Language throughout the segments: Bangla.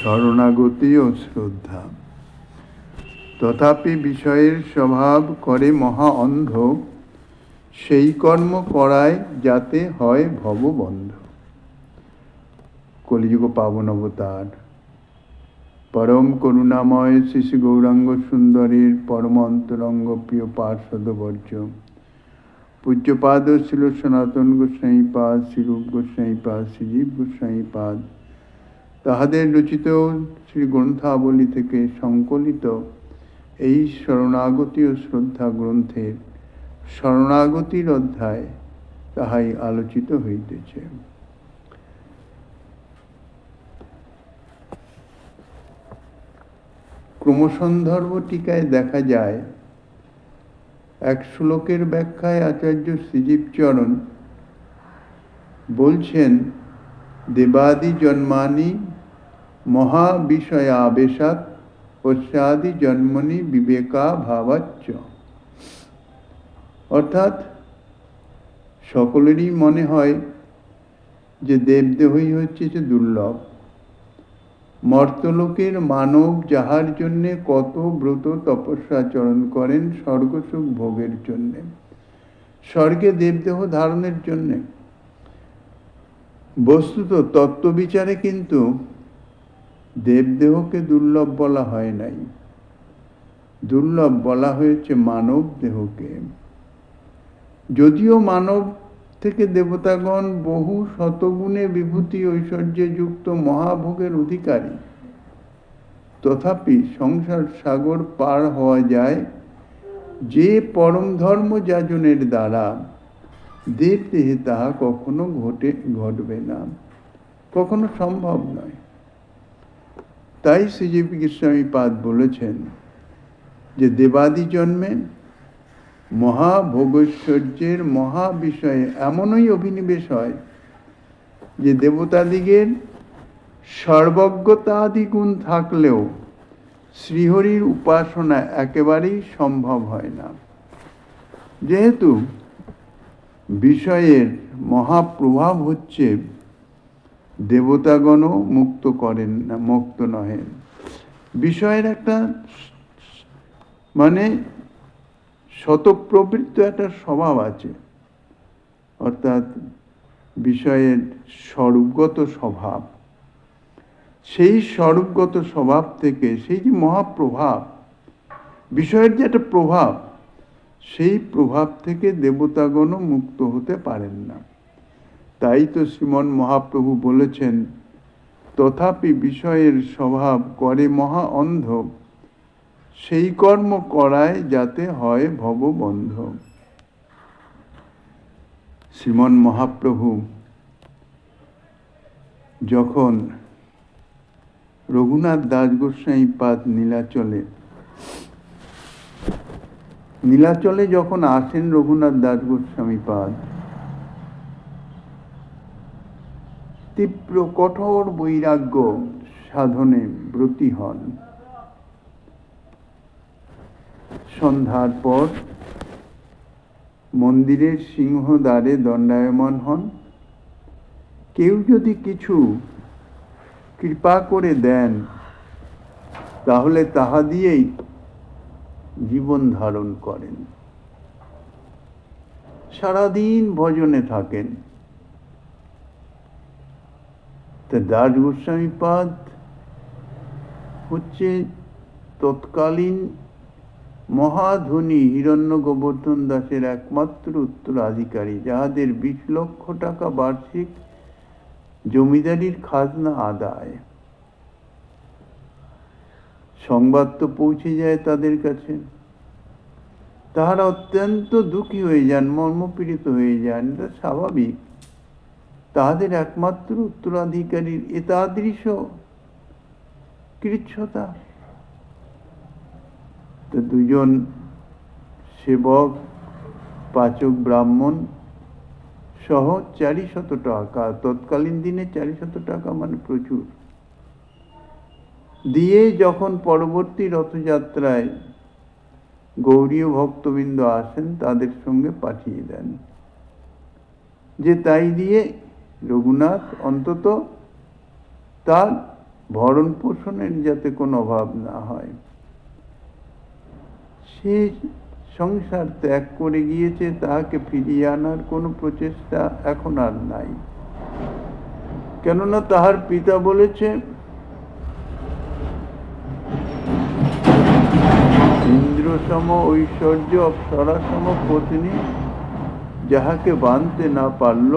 শরণাগতি ও শ্রদ্ধা। তথাপি বিষয়ের স্বভাব করে মহা অন্ধ, সেই কর্ম করায় যাতে হয় ভববন্ধ। কলিযুগ পাবন অবতার, পরম করুণাময় শিশু গৌরাঙ্গ সুন্দরীর পরম অন্তরঙ্গ প্রিয় পার্শ্বদ বর্জ্য। পূজ্যপাদ ছিল সনাতন গোস্বাই পাদ শ্রীরূপ গোস্বাই পাদ শ্রীজীব গোস্বাই পাদ তাহাদের রচিত শ্রী গ্রন্থাবলী থেকে সংকলিত এই শরণাগতি ও শ্রদ্ধা গ্রন্থের শরণাগতির অধ্যায় তাহাই আলোচিত হইতেছে। ক্রমসন্ধর্ব টিকায় দেখা যায়, এক শ্লোকের ব্যাখ্যায় আচার্য শ্রীজীবচরণ বলছেন, দেবাদি জন্মানি মহা বিষয়া আবেশাত পশ্চাদি জন্মনি বিবেকা ভাবাচ্চ অর্থাৎ সকলেরই মনে হয় যে দেবদেহই হচ্ছে যে দুর্লভ। মর্তলোকের মানব যাহার জন্যে কত ব্রত তপস্যাচরণ করেন স্বর্গসুখ ভোগের জন্যে, স্বর্গে দেবদেহ ধারণের জন্যে। বস্তুত তত্ত্ববিচারে কিন্তু দেবদেহকে দুর্লভ বলা হয় নাই। দুর্লভ বলা হয়েছে মানব দেহকে। যদিও মানব থেকে দেবতাগণ বহু শতগুণে বিভূতি ঐশ্বর্যে যুক্ত মহাভোগের অধিকারী, তথাপি সংসার সাগর পার হওয়া যায়। যে পরম ধর্ম যাজনের দ্বারা দেবদেহে তাহা কখনো ঘটে, ঘটবে না। কখনো সম্ভব নয়। তাই শ্রীজীবী গোস্বামী পাদ বলেছেন যে দেবাদি জন্মে মহাভোগৈশ্বর্যের মহা বিষয়ে এমনই অভিনিবেশ হয় যে দেবতাদিগের সর্বজ্ঞতাদি গুণ থাকলেও শ্রীহরির উপাসনা একেবারেই সম্ভব হয় না। যেহেতু বিষয়ের মহাপ্রভাব হচ্ছে দেবতাগণও মুক্ত করেন না, মুক্ত নহেন। বিষয়ের একটা মানে শতপ্রবৃত্ত একটা স্বভাব আছে। অর্থাৎ বিষয়ের স্বরূপগত স্বভাব। সেই স্বরূপগত স্বভাব থেকে সেই যে মহাপ্রভাব, বিষয়ের যে একটা প্রভাব, সেই প্রভাব থেকে দেবতাগণও মুক্ত হতে পারেন না। তাই তো শ্রীমন মহাপ্রভু বলেছেন, তথাপি বিষয়ের স্বভাব করে মহা অন্ধ। সেই কর্ম করায় যাতে হয় ভববন্ধ। শ্রীমন মহাপ্রভু যখন রঘুনাথ দাস গোস্বাই পাদ নীলাচলে নীলাচলে যখন আসেন রঘুনাথ দাস গোস্বামী পাদ তীব্র কঠোর বৈরাগ্য সাধনে ব্রতী হন। সন্ধ্যার পর মন্দিরের সিংহদ্বারে দণ্ডায়মান হন। কেউ যদি কিছু কৃপা করে দেন, তাহলে তাহা দিয়েই জীবন ধারণ করেন। সারাদিন ভজনে থাকেন। তা দাস গোস্বামী পাদ হচ্ছে তৎকালীন মহাধনী হিরণ্য গোবর্ধন দাসের একমাত্র উত্তরাধিকারী, যাহাদের বিশ লক্ষ টাকা বার্ষিক জমিদারির খাজনা আদায়। সংবাদ তো পৌঁছে যায় তাদের কাছে। তাহারা অত্যন্ত দুঃখী হয়ে যান, মর্মপীড়িত হয়ে যান। এটা স্বাভাবিক। তাহাদের একমাত্র উত্তরাধিকারীর এতাদৃশ কৃচ্ছতা। তো দুজন সেবক, পাচক ব্রাহ্মণ সহ চারি শত টাকা, তৎকালীন দিনে চারি শত টাকা মানে প্রচুর। দিয়ে যখন পরবর্তী রথযাত্রায় গৌরীয় ভক্তবৃন্দ আসেন, তাদের সঙ্গে পাঠিয়ে দেন। যে তাই দিয়ে রঘুনাথ অন্তত তার ভরণ পোষণের যাতে কোনো অভাব না হয়। সে সংসার ত্যাগ করে গিয়েছে, তাহাকে ফিরিয়ে আনার কোনো প্রচেষ্টা এখন আর নাই। কেননা তাহার পিতা বলেছে, ইন্দ্রসম ঐশ্বর্য অপ্সরাসম পত্নী, যাহাকে বাঁধতে না পারল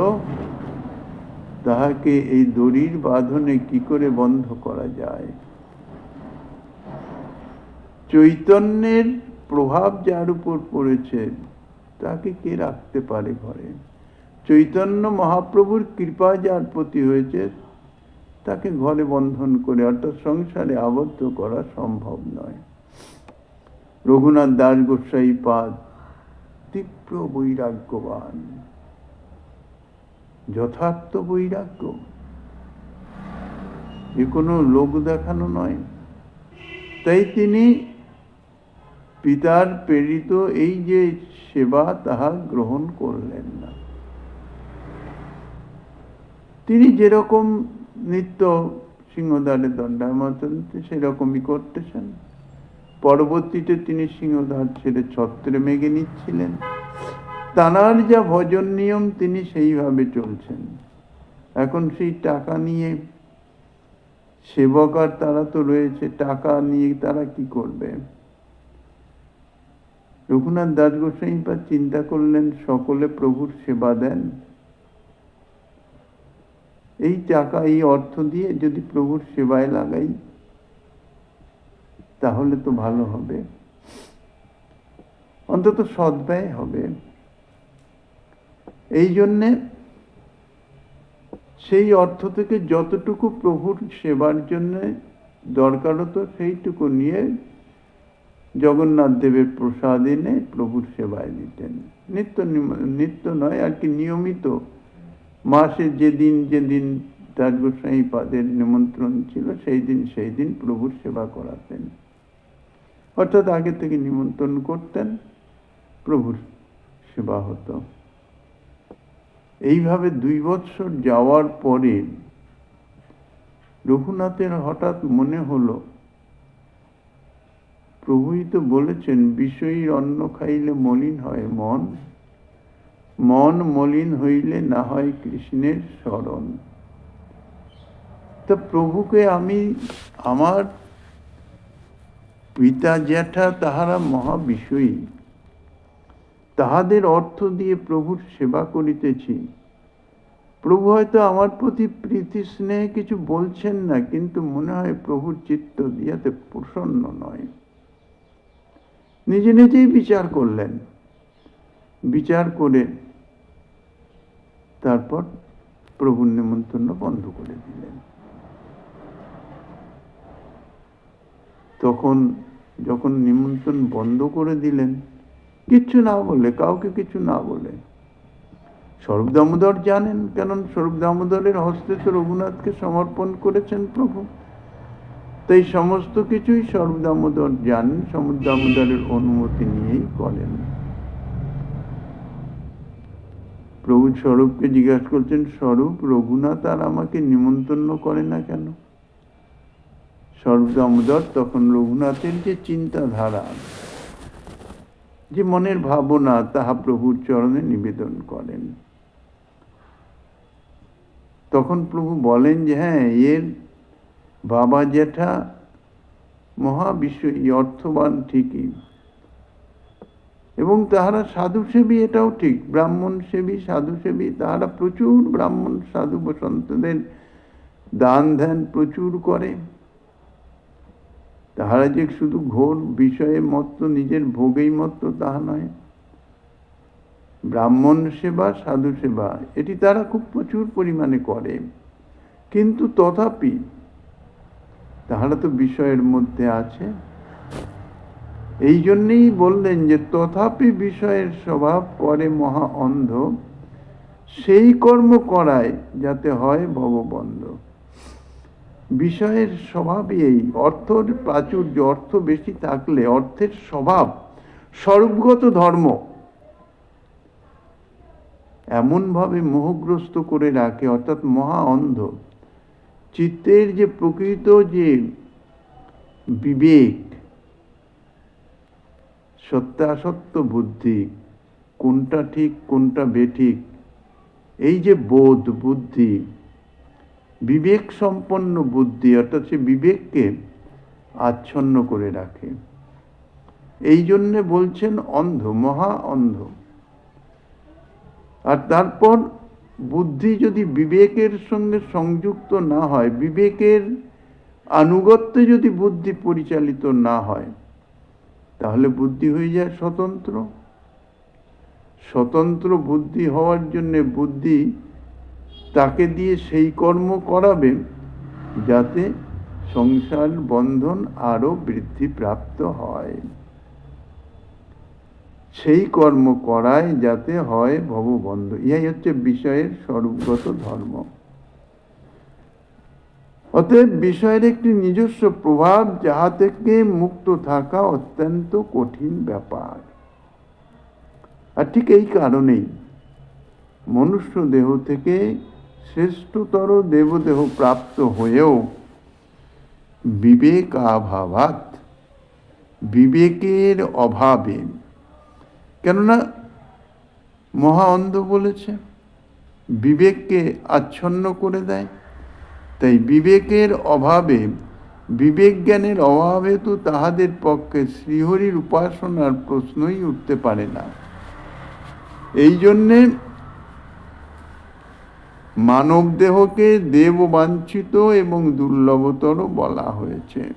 তাহাকে এই দড়ির বাঁধনে কি করে বন্ধ করা যায়? চৈতন্যের প্রভাব যার উপর পড়েছে, তাকে কে রাখতে পারে ঘরে? চৈতন্য মহাপ্রভুর কৃপা যার প্রতি হয়েছে, তাকে ঘরে বন্ধন করে, অর্থাৎ সংসারে আবদ্ধ করা সম্ভব নয়। রঘুনাথ দাস গোস্বাই পাদ তীব্র বৈরাগ্যবান। যথার্থ বৈরাগ্য। এ কোনো লোক দেখানো নয়। তাই তিনি পিতার প্রেরিত এই যে সেবা তাহা গ্রহণ করলেন না। তিনি যেরকম নিত্য সিংহদ্বারে দণ্ডায়মতন সেরকমই করতেছেন। পরবর্তীতে তিনি সিংহদ্বার ছেড়ে ছত্রে মেঘে নিচ্ছিলেন। তানার যা ভজন নিয়ম, তিনি সেইভাবে চলছেন। এখন সেই টাকা নিয়ে সেবক আর তারা তো রয়েছে, টাকা নিয়ে তারা কি করবে? রঘুনাথ দাস গোস্বাইপা চিন্তা করলেন, সকলে প্রভুর সেবা দেন। এই টাকা, এই অর্থ দিয়ে যদি প্রভুর সেবায় লাগাই, তাহলে তো ভালো হবে। অন্তত সদ্ব্যয় হবে। এই জন্যে সেই অর্থ থেকে যতটুকু প্রভুর সেবার জন্য দরকার হতো সেইটুকু নিয়ে জগন্নাথ দেবের প্রসাদ এনে প্রভুর সেবায় দিতেন। নিত্য নিত্য নয়, আর কি নিয়মিত মাসে যেদিন যেদিন রাজ গোস্বাই পাদের নিমন্ত্রণ ছিল, সেই দিন সেই দিন প্রভুর সেবা করাতেন। অর্থাৎ আগে থেকে নিমন্ত্রণ করতেন, প্রভুর সেবা হতো। এইভাবে দুই বৎসর যাওয়ার পরে রঘুনাথের হঠাৎ মনে হলো, প্রভুই তো বলেছেন বিষয়ীর অন্ন খাইলে মলিন হয় মন মন মলিন হইলে না হয় কৃষ্ণের স্মরণ। তো প্রভুকে আমি, আমার পিতা জ্যাঠা তাহারা মহাবিষয়ী তাহাদের অর্থ দিয়ে প্রভুর সেবা করিতেছি। প্রভু হয়তো আমার প্রতি প্রীতি স্নেহে কিছু বলছেন না, কিন্তু মনে হয় প্রভুর চিত্ত দিয়াতে প্রসন্ন নয়। নিজে নিজেই বিচার করলেন। বিচার করে তারপর প্রভুর নিমন্ত্রণ বন্ধ করে দিলেন। তখন যখন নিমন্ত্রণ বন্ধ করে দিলেন কিচ্ছু না বলে কাউকে কিছু না বলে। স্বরূপ দামোদর জানেন কেন স্বরূপ দামোদরের হস্তে তো রঘুনাথকে সমর্পণ করেছেন প্রভু। তাই সমস্ত কিছুই স্বরূপ দামোদর জানেন সমুদ্র দামোদরের অনুমতি নিয়েই করেন। প্রভু স্বরূপকে জিজ্ঞাসা করছেন, স্বরূপ, রঘুনাথ আর আমাকে নিমন্ত্রণ করে না কেন? স্বরূপ দামোদর তখন রঘুনাথের যে চিন্তাধারা যে মনের ভাবনা তাহা প্রভুর চরণে নিবেদন করেন। তখন প্রভু বলেন যে হ্যাঁ এর বাবা জ্যাঠা মহাবিশ্ব এই অর্থবান ঠিকই। এবং তাহারা সাধু সেবী এটাও ঠিক। ব্রাহ্মণ সেবী সাধু সেবী তাহারা প্রচুর ব্রাহ্মণ, সাধু বসন্তদের দান ধ্যান প্রচুর করে। তাহারা যে শুধু ঘোর বিষয়ে মত্ত, নিজের ভোগেই মত্ত, তাহা নয়। ব্রাহ্মণ সেবা, সাধু সেবা, এটি তারা খুব প্রচুর পরিমাণে করে। কিন্তু তথাপি তাহারা তো বিষয়ের মধ্যে আছে। এই জন্যেই বললেন যে, তথাপি বিষয়ের স্বভাব করে মহা অন্ধ। সেই কর্ম করায় যাতে হয় ভববন্ধ। বিষয়ের স্বভাবই এই। অর্থর প্রাচুর্য, অর্থ বেশি থাকলে অর্থের স্বভাব স্বরূপগত ধর্ম। এমনভাবে মোহগ্রস্ত করে রাখে, অর্থাৎ মহা অন্ধ। চিত্তের যে প্রকৃত যে বিবেক সত্যাসত্য বুদ্ধি, কোনটা ঠিক, কোনটা বেঠিক, এই যে বোধ, বুদ্ধি বিবেক সম্পন্ন বুদ্ধি, অর্থাৎ সে বিবেককে আচ্ছন্ন করে রাখে। এই জন্যে বলছেন অন্ধ, মহা অন্ধ। আর তারপর বুদ্ধি যদি বিবেকের সঙ্গে সংযুক্ত না হয়, বিবেকের আনুগত্যে যদি বুদ্ধি পরিচালিত না হয়, তাহলে বুদ্ধি হয়ে যায় স্বতন্ত্র। স্বতন্ত্র বুদ্ধি হওয়ার জন্যে বুদ্ধি তাকে দিয়ে সেই কর্ম করাবে যাতে সংসার বন্ধন আরও বৃদ্ধি প্রাপ্ত হয়। সেই কর্ম করায় যাতে হয় ভববন্ধ। ইহাই হচ্ছে বিষয়ের স্বরূপগত ধর্ম। অতএব বিষয়ের একটি নিজস্ব প্রভাব যাহা থেকে মুক্ত থাকা অত্যন্ত কঠিন ব্যাপার। আর ঠিক এই কারণেই মনুষ্য দেহ থেকে শ্রেষ্ঠতর দেবদেহ প্রাপ্ত হয়েও বিবেক আভাবাত বিবেকের অভাবে। কেননা মহা অন্ধ বলেছে, বিবেককে আচ্ছন্ন করে দেয়। তাই বিবেকের অভাবে বিবেক জ্ঞানের অভাবে তো তাহাদের পক্ষে শ্রীহরির উপাসনার প্রশ্নই উঠতে পারে না। এই জন্যে মানব দেহকে দেব বাঞ্ছিত এবং দুর্লভতর বলা হয়েছে।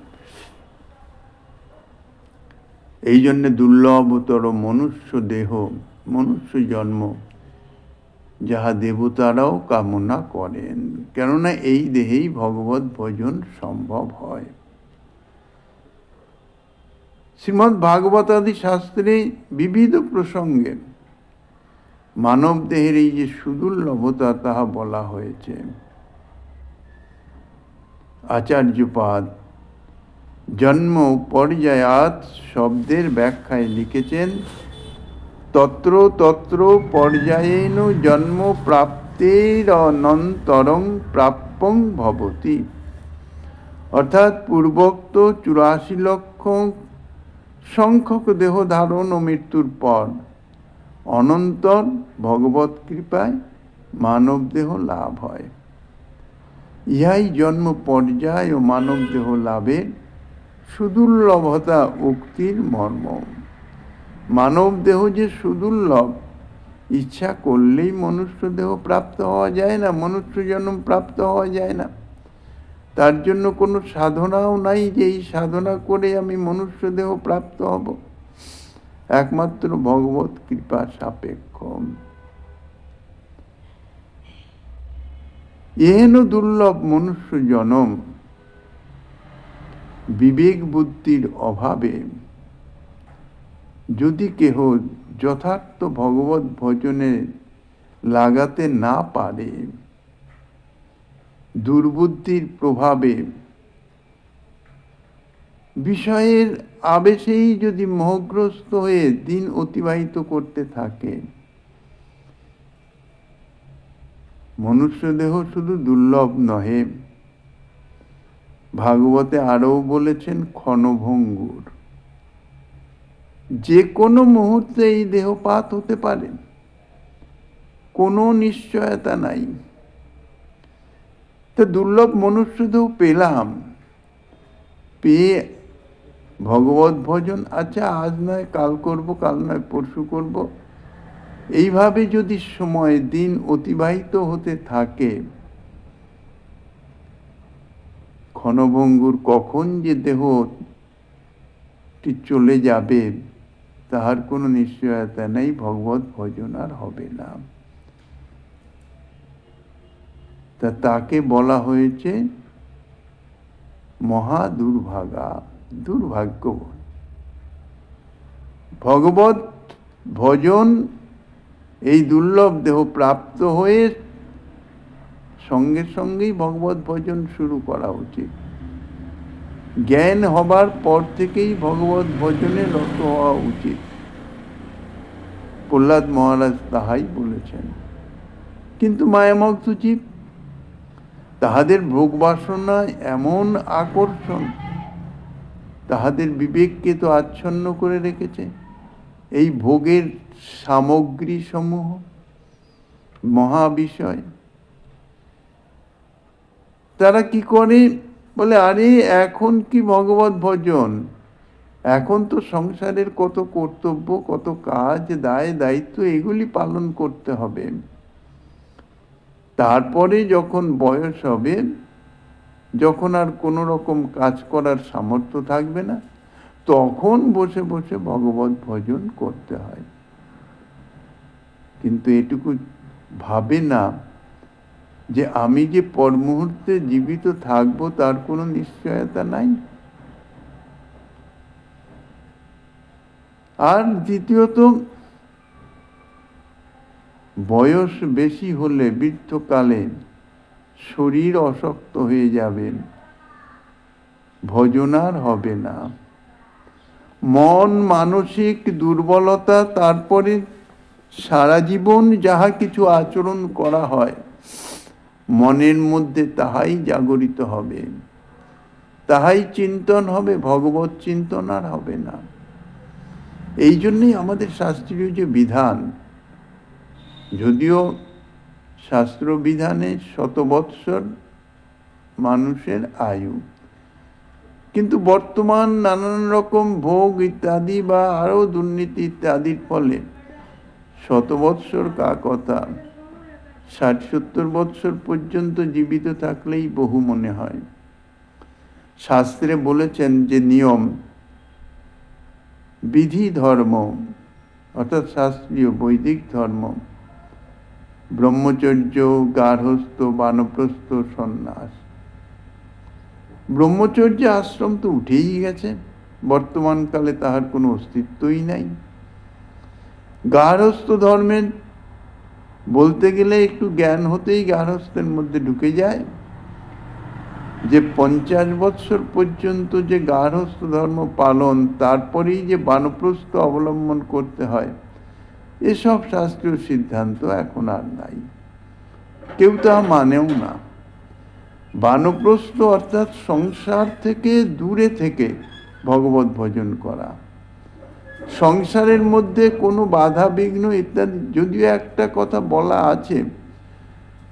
এই জন্যে দুর্লভতর মনুষ্য দেহ, মনুষ্য জন্ম, যাহা দেবতারাও কামনা করেন। কেননা এই দেহেই ভগবত ভজন সম্ভব হয়। শ্রীমৎ ভাগবতাদি শাস্ত্রে বিবিধ প্রসঙ্গে মানব দেহের এই যে সুদুর্লভতা তাহা বলা হয়েছে। আচার্যপাদ জন্ম পর্যায়াত শব্দের ব্যাখ্যায় লিখেছেন, তত্র তত্র পর্যায়েন জন্ম প্রাপ্তের অনন্তরং প্রাপ্যং ভবতি। অর্থাৎ পূর্বোক্ত চুরাশি লক্ষ সংখ্যক দেহ ধারণ ও মৃত্যুর পর অনন্তর ভগবত কৃপায় মানব দেহ লাভ হয়। ইহাই জন্ম পর্যায় ও মানব দেহ লাভের সুদুর্লভতা উক্তির মর্ম। মানব দেহ যে সুদুর্লভ, ইচ্ছা করলেই মনুষ্য দেহ প্রাপ্ত হওয়া যায় না, মনুষ্য জন্ম প্রাপ্ত হওয়া যায় না। তার জন্য কোনো সাধনাও নাই যে এই সাধনা করে আমি মনুষ্য দেহ প্রাপ্ত হব। একমাত্র ভগবত কৃপা সাপেক্ষ এহেন দুর্লভ মনুষ্য জনম, বিবেক বুদ্ধির অভাবে। যদি কেহ যথার্থ ভগবত ভজনে লাগাতে না পারে, দুর্বুদ্ধির প্রভাবে বিষয়ের আবেশেই যদি মোহগ্রস্ত হয়ে দিন অতিবাহিত করতে থাকে মনুষ্য দেহ শুধু দুর্লভ নহে। ভাগবতে আরও বলেছেন ক্ষণভঙ্গুর। যে কোনো মুহূর্তে এই দেহপাত হতে পারে। কোনো নিশ্চয়তা নাই। তো দুর্লভ মনুষ্য দেহ পেলাম, পেয়ে ভগবত ভজন আচ্ছা আজ নয়, কাল করব, কাল নয়, পরশু করব। এইভাবে যদি সময়, দিন অতিবাহিত হতে থাকে, ক্ষণভঙ্গুর কখন যে দেহটি চলে যাবে, তাহার কোনো নিশ্চয়তা নেই, ভগবত ভজন আর হবে না। তা তাকে বলা হয়েছে মহা দুর্ভাগা। দুর্ভাগ্য। ভগবত ভজন এই দুর্লভ দেহ প্রাপ্ত হয়ে সঙ্গে সঙ্গেই ভগবত ভজন শুরু করা উচিত। জ্ঞান হবার পর থেকেই ভগবত ভজনে রত হওয়া উচিত। প্রহ্লাদ মহারাজ তাহাই বলেছেন। কিন্তু মায়ামগ্ধ জীব তাহাদের ভোগ বাসনা এমন আকর্ষণ তাহাদের বিবেককে তো আচ্ছন্ন করে রেখেছে। এই ভোগের সামগ্রী সমূহ মহাবিষয় তারা কি করে? বলে, আরে, এখন কি ভগবত ভজন? এখন তো সংসারের কত কর্তব্য, কত কাজ, দায়, দায়িত্ব, এগুলি পালন করতে হবে। তারপরে যখন বয়স হবে যখন আর কোনো রকম কাজ করার সামর্থ্য থাকবে না, তখন বসে বসে ভগবত ভজন করতে হয়। কিন্তু এটুকু ভাবে না যে আমি যে পর মুহূর্তে জীবিত থাকব তার কোনো নিশ্চয়তা নাই। আর দ্বিতীয়ত, বয়স বেশি হলে বৃদ্ধকালে শরীর অশক্ত হয়ে যাবে ভজনার হবে না। মন মানসিক দুর্বলতা, তারপরে সারা জীবন যাহা কিছু আচরণ করা হয়, মনের মধ্যে তাহাই জাগরিত হবে। তাহাই চিন্তন হবে, ভগবত চিন্তন আর হবে না। এই জন্যই আমাদের শাস্ত্রীয় যে বিধান, যদিও শাস্ত্র বিধানে শত বৎসর মানুষের আয়ু। কিন্তু বর্তমান নানান রকম ভোগ ইত্যাদি বা আরও দুর্নীতি ইত্যাদির ফলে শত বৎসর কা কথা? ষাট সত্তর বৎসর পর্যন্ত জীবিত থাকলেই বহু মনে হয়। শাস্ত্রে বলেছেন যে নিয়ম, বিধি ধর্ম, অর্থাৎ শাস্ত্রীয় বৈদিক ধর্ম ব্রহ্মচর্য গার্হস্থ বানপ্রস্থ সন্ন্যাস। ব্রহ্মচর্য আশ্রম তো উঠেই গেছে বর্তমানকালে তাহার কোনো অস্তিত্বই নাই। গার্হস্থ ধর্মের বলতে গেলে একটু জ্ঞান হতেই গার্হস্থের মধ্যে ঢুকে যায়। যে পঞ্চাশ বৎসর পর্যন্ত যে গার্হস্থ ধর্ম পালন, তারপরেই যে বানপ্রস্থ অবলম্বন করতে হয় এসব শাস্ত্রীয় সিদ্ধান্ত এখন আর নাই। কেউ তা মানেও না। বানপ্রস্থ অর্থাৎ সংসার থেকে দূরে থেকে ভগবত ভজন করা। সংসারের মধ্যে কোনো বাধা, বিঘ্ন ইত্যাদি যদিও একটা কথা বলা আছে,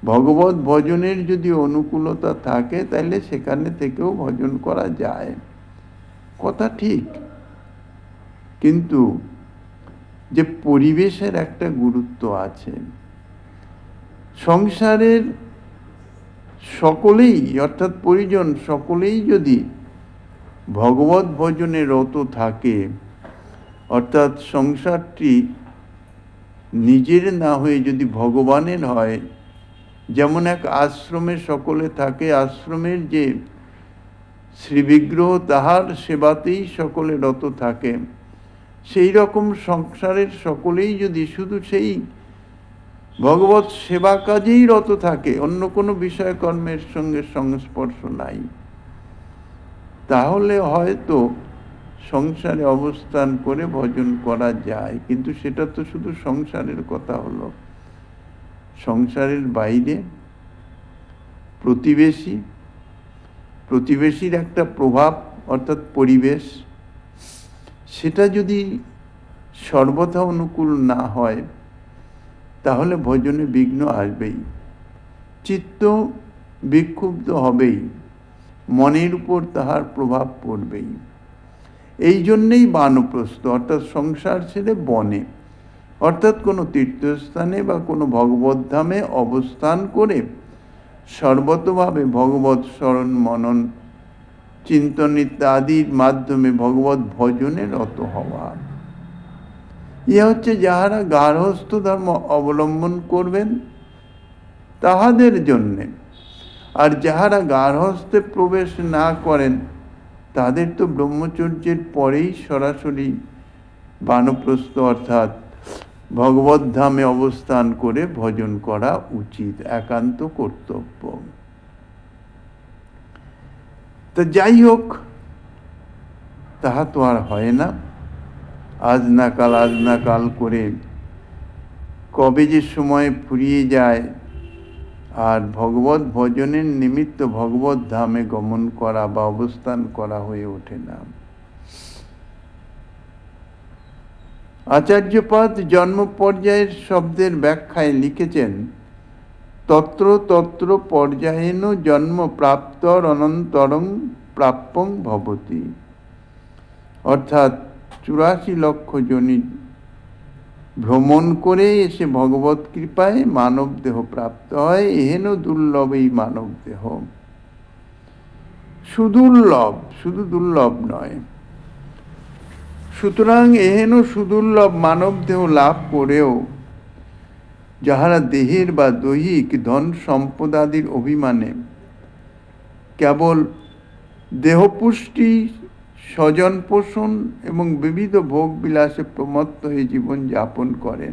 ভগবত ভজনের যদি অনুকূলতা থাকে তাহলে সেখানে থেকেও ভজন করা যায়। কথা ঠিক। কিন্তু যে পরিবেশের একটা গুরুত্ব আছে। সংসারের সকলেই, অর্থাৎ পরিজন সকলেই যদি ভগবত ভজনে রত থাকে, অর্থাৎ সংসারটি নিজের না হয়ে যদি ভগবানের হয়, যেমন এক আশ্রমে সকলে থাকে, আশ্রমের যে শ্রীবিগ্রহ তাহার সেবাতেই সকলে রত থাকে। সেই রকম সংসারের সকলেই যদি শুধু সেই ভগবত সেবা কাজেই রত থাকে, অন্য কোনো বিষয় কর্মের সঙ্গে সংস্পর্শ নাই, তাহলে হয়তো সংসারে অবস্থান করে ভজন করা যায়। কিন্তু সেটা তো শুধু সংসারের কথা হলো। সংসারের বাইরে প্রতিবেশী, প্রতিবেশীর একটা প্রভাব, অর্থাৎ পরিবেশ সেটা যদি সর্বথা অনুকূল না হয়, তাহলে ভজনে বিঘ্ন আসবেই। চিত্ত বিক্ষুব্ধ হবেই, মনের উপর তাহার প্রভাব পড়বেই। এই জন্যেই বানপ্রস্থ, অর্থাৎ সংসার ছেড়ে বনে, অর্থাৎ কোনো তীর্থস্থানে বা কোনো ভগবদ্ধামে অবস্থান করে সর্বতভাবে ভগবত স্মরণ মনন চিন্তন ইত্যাদির মাধ্যমে ভগবত ভজনে রত হওয়া। ইয়ে হচ্ছে যাহারা গার্হস্থ ধর্ম অবলম্বন করবেন তাহাদের জন্যে। আর যাহারা গার্হস্থে প্রবেশ না করেন, তাদের তো ব্রহ্মচর্যের পরেই সরাসরি বানপ্রস্থ অর্থাৎ ভগবত ধামে অবস্থান করে ভজন করা উচিত, একান্ত কর্তব্য। তা যাই হোক, তাহা তো আর হয় না। আজ না কাল, আজ না কাল করে কবে যে সময় ফুরিয়ে যায়, আর ভগবত ভজনের নিমিত্ত ভগবত ধামে গমন করা বা অবস্থান করা হয়ে ওঠে না। আচার্যপাদ জন্ম পর্যায়ের শব্দের ব্যাখ্যায় লিখেছেন তত্র তত্র পর্যায়েন জন্ম প্রাপ্তর অনন্তরং প্রাপ্যং ভবতি। অর্থাৎ চুরাশি লক্ষ জনি ভ্রমণ করে এসে ভগবত কৃপায় মানব দেহ প্রাপ্ত হয়, এহেন দুর্লভ এই মানব দেহ। সুদুর্লভ, শুধু দুর্লভ নয়। সুতরাং এহেন সুদুর্লভ মানব দেহ লাভ করেও যাহারা দেহের বা দৈহিক ধন সম্পদাদির অভিমানে কেবল দেহপুষ্টি স্বজন পোষণ এবং বিবিধ ভোগ বিলাসে প্রমত্ত হয়ে জীবন যাপন করেন।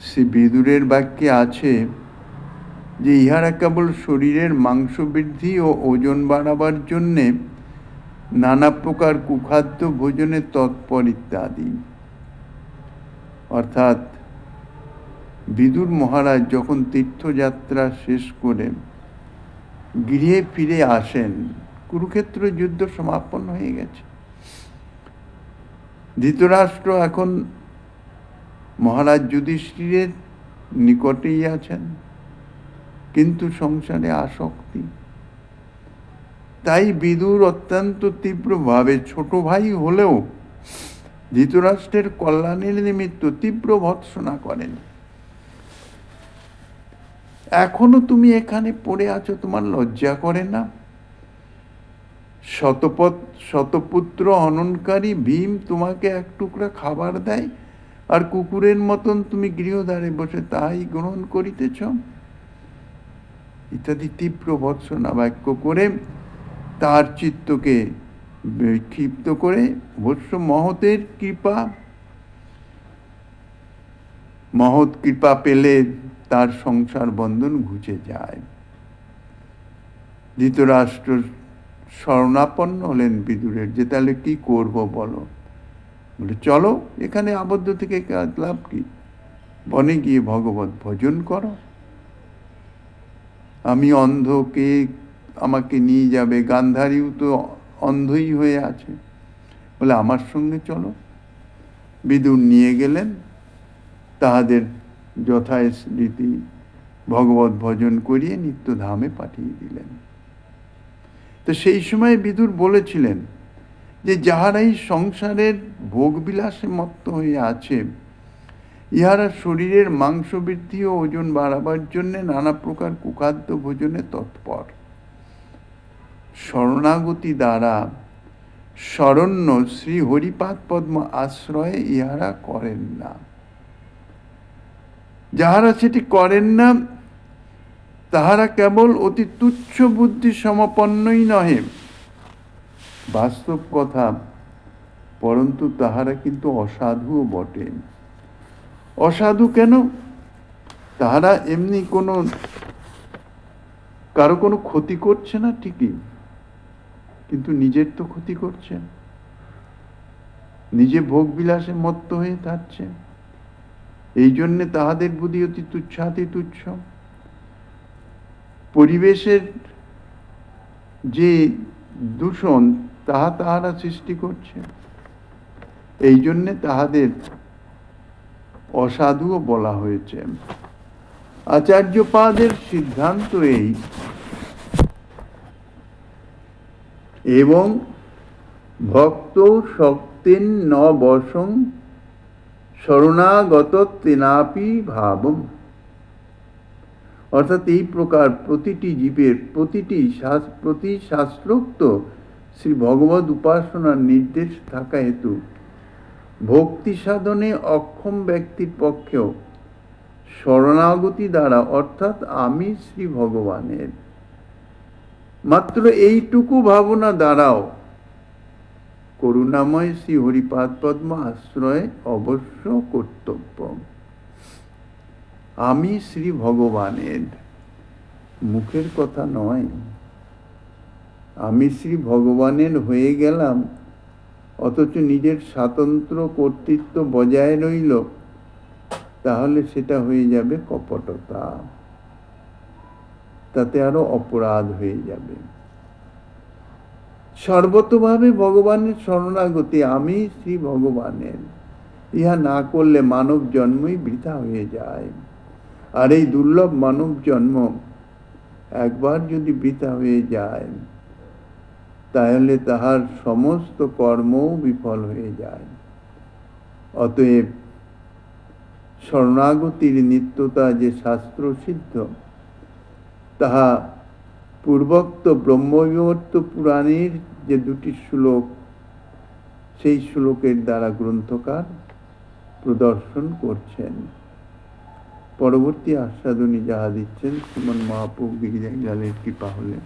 শ্রী বিদুরের বাক্যে আছে যে, ইহারা কেবল শরীরের মাংস বৃদ্ধি ও ওজন বাড়াবার জন্যে নানা প্রকার কুখাদ্য, ভোজনে তৎপর ইত্যাদি। অর্থাৎ বিদুর মহারাজ যখন তীর্থযাত্রা শেষ করে গৃহে ফিরে আসেন, কুরুক্ষেত্র যুদ্ধ সমাপন হয়ে গেছে। ধৃতরাষ্ট্র এখন মহারাজ যুধিষ্ঠিরের নিকটেই আছেন, কিন্তু সংসারে আসক্তি। তাই বিদুর অত্যন্ত তীব্রভাবে ছোট ভাই হলেও ধৃতরাষ্ট্রের কল্যাণের নিমিত্ত তীব্র ভৎসনা করেন। এখনও তুমি এখানে পড়ে আছো, তোমার লজ্জা করে না? শতপথ শতপুত্র অননকারী ভীম তোমাকে এক টুকরা খাবার দেয়, আর কুকুরের মতন তুমি গৃহদ্বারে বসে তাই গ্রহণ করিতেছ? ইত্যাদি তীব্র ভৎসনা বাক্য করে তার চিত্তকে ক্ষিপ্ত করে, অবশ্য মহতের কৃপা, মহৎ কৃপা পেলে তার সংসার বন্ধন ঘুচে যায়। ধৃতরাষ্ট্র শরণাপন্ন হলেন বিদুরের যে, তাহলে কি করব বলো? বলে, চলো, এখানে আবদ্ধ থেকে লাভ কি? বনে গিয়ে ভগবত ভজন করো। আমি অন্ধকে আমাকে নিয়ে যাবে গান্ধারীও তো অন্ধই হয়ে আছে। বলে, আমার সঙ্গে চলো। বিদুর নিয়ে গেলেন। তাহাদের যথাস্মৃতি ভগবত ভজন করিয়ে নিত্য ধামে পাঠিয়ে দিলেন। তো সেই সময় বিদুর বলেছিলেন যে, যাহারা এই সংসারের ভোগবিলাসে মত্ত হয়ে আছে, ইহারা শরীরের মাংস বৃদ্ধি ও ওজন বাড়াবার জন্য নানা প্রকার কুখাদ্য ভোজনে তৎপর। শরণাগতি দ্বারা শরণ্য শ্রী হরিপাদ পদ্ম আশ্রয়ে ইহারা করেন না। যাহারা সেটি করেন না, তাহারা কেবল অতি তুচ্ছ বুদ্ধি সমপন্নই নহে। বাস্তব কথা, পরন্তু তাহারা কিন্তু অসাধুও বটে। অসাধু কেন? তাহারা এমনি কোনো, কারও কোনো ক্ষতি করছে না ঠিকই। কিন্তু নিজের তো ক্ষতি করছে নিজে ভোগ বিলাসে মত্ত হয়ে থাকছে এই জন্যে তাহাদের বুদ্ধি অতি তুচ্ছাতি তুচ্ছ। পরিবেশের যে দূষণ, তাহা তাহারা সৃষ্টি করছে এই জন্যে তাহাদের অসাধুও বলা হয়েছে। আচার্যপাদের সিদ্ধান্ত এই এবং ভক্ত শক্তিন ন বসং শরণাগত তেনাপি ভাবম। অর্থাৎ এই প্রকার প্রতিটি জীবের প্রতিটি প্রতি শাস্ত্রোক্ত শ্রী ভগবত উপাসনার নির্দেশ থাকা হেতু ভক্তি সাধনে অক্ষম ব্যক্তির পক্ষেও শরণাগতি দ্বারা অর্থাৎ আমি শ্রী ভগবানের। মাত্র এইটুকু ভাবনা দ্বারাও করুণাময় শ্রী হরিপাদ পদ্ম আশ্রয় অবশ্য কর্তব্য। আমি শ্রী ভগবানের। মুখের কথা নয়। আমি শ্রী ভগবানের হয়ে গেলাম। অথচ নিজের স্বাতন্ত্র কর্তৃত্ব বজায় রইল। তাহলে সেটা হয়ে যাবে কপটতা। তাতে আরও অপরাধ হয়ে যাবে। সর্বতভাবে ভগবানের শরণাগতি আমি শ্রী ভগবানের। ইহা না করলে মানব জন্মই বৃথা হয়ে যায়। আর এই দুর্লভ মানব জন্ম একবার যদি বৃথা হয়ে যায়, তাহলে তাহার সমস্ত কর্মও বিফল হয়ে যায়। অতএব শরণাগতির নিত্যতা যে শাস্ত্র সিদ্ধ তাহা পূর্বোক্ত ব্রহ্মবিবর্ত পুরাণের যে দুটি শ্লোক, সেই শ্লোকের দ্বারা গ্রন্থকার প্রদর্শন করছেন। পরবর্তী আস্বাদনী যাহা দিচ্ছেন, শ্রীমন মহাপ্রভু গিরিজালের কৃপা হলে।